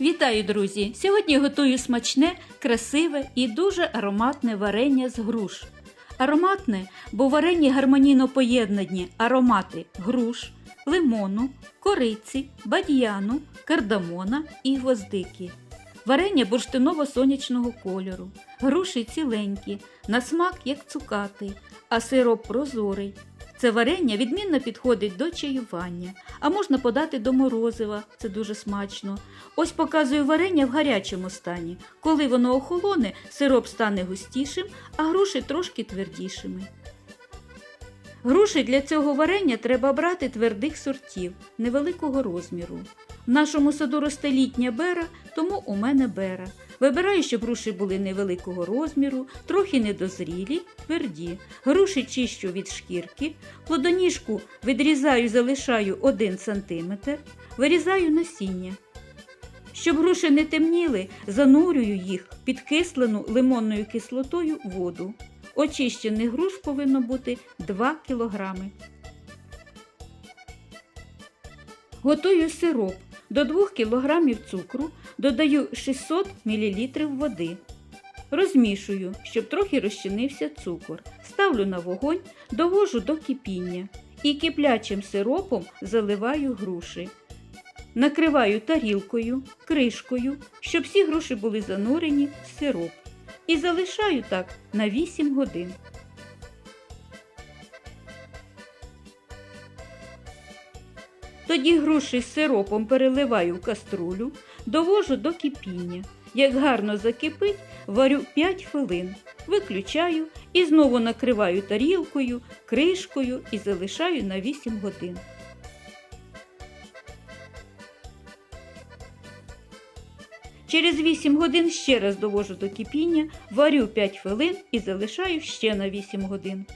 Вітаю, друзі! Сьогодні готую смачне, красиве і дуже ароматне варення з груш. Ароматне, бо в варенні гармонійно поєднані аромати груш, лимону, кориці, бадьяну, кардамона і гвоздики. Варення бурштиново-сонячного кольору, груші ціленькі, на смак як цукатий, а сироп прозорий. Це варення відмінно підходить до чаювання, а можна подати до морозива, це дуже смачно. Ось показую варення в гарячому стані. Коли воно охолоне, сироп стане густішим, а груші трошки твердішими. Груші для цього варення треба брати твердих сортів, невеликого розміру. В нашому саду росте літня бера, тому у мене бера. Вибираю, щоб груші були невеликого розміру, трохи недозрілі, тверді. Груші чищу від шкірки, плодоніжку відрізаю, залишаю 1 см, вирізаю насіння. Щоб груші не темніли, занурюю їх підкислену лимонною кислотою воду. Очищених груш повинно бути 2 кг. Готую сироп. До 2 кг цукру додаю 600 мл води. Розмішую, щоб трохи розчинився цукор. Ставлю на вогонь, довожу до кипіння і киплячим сиропом заливаю груші. Накриваю тарілкою, кришкою, щоб всі груші були занурені в сироп. І залишаю так на 8 годин. Тоді груші з сиропом переливаю в каструлю, довожу до кипіння. Як гарно закипить, варю 5 хвилин, виключаю і знову накриваю тарілкою, кришкою і залишаю на 8 годин. Через 8 годин ще раз довожу до кипіння, варю 5 хвилин і залишаю ще на 8 годин.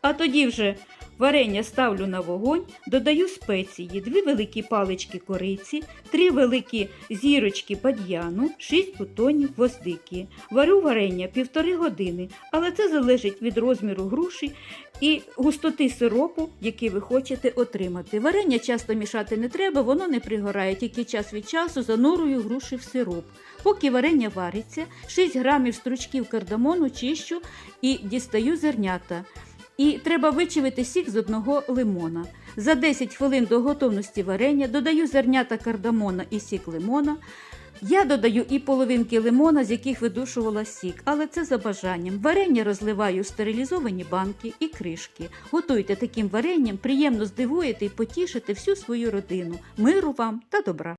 А тоді вже варення ставлю на вогонь, додаю спеції, 2 великі палички кориці, 3 великі зірочки падьяну, 6 бутонів гвоздики. Варю варення півтори години, але це залежить від розміру груші і густоти сиропу, який ви хочете отримати. Варення часто мішати не треба, воно не пригорає, тільки час від часу занурую груші в сироп. Поки варення вариться, 6 грамів стручків кардамону чищу і дістаю зернята. І треба вичавити сік з одного лимона. За 10 хвилин до готовності варення додаю зернята кардамона і сік лимона. Я додаю і половинки лимона, з яких видушувала сік, але це за бажанням. Варення розливаю в стерилізовані банки і кришки. Готуйте таким варенням, приємно здивуєте і потішите всю свою родину. Миру вам та добра!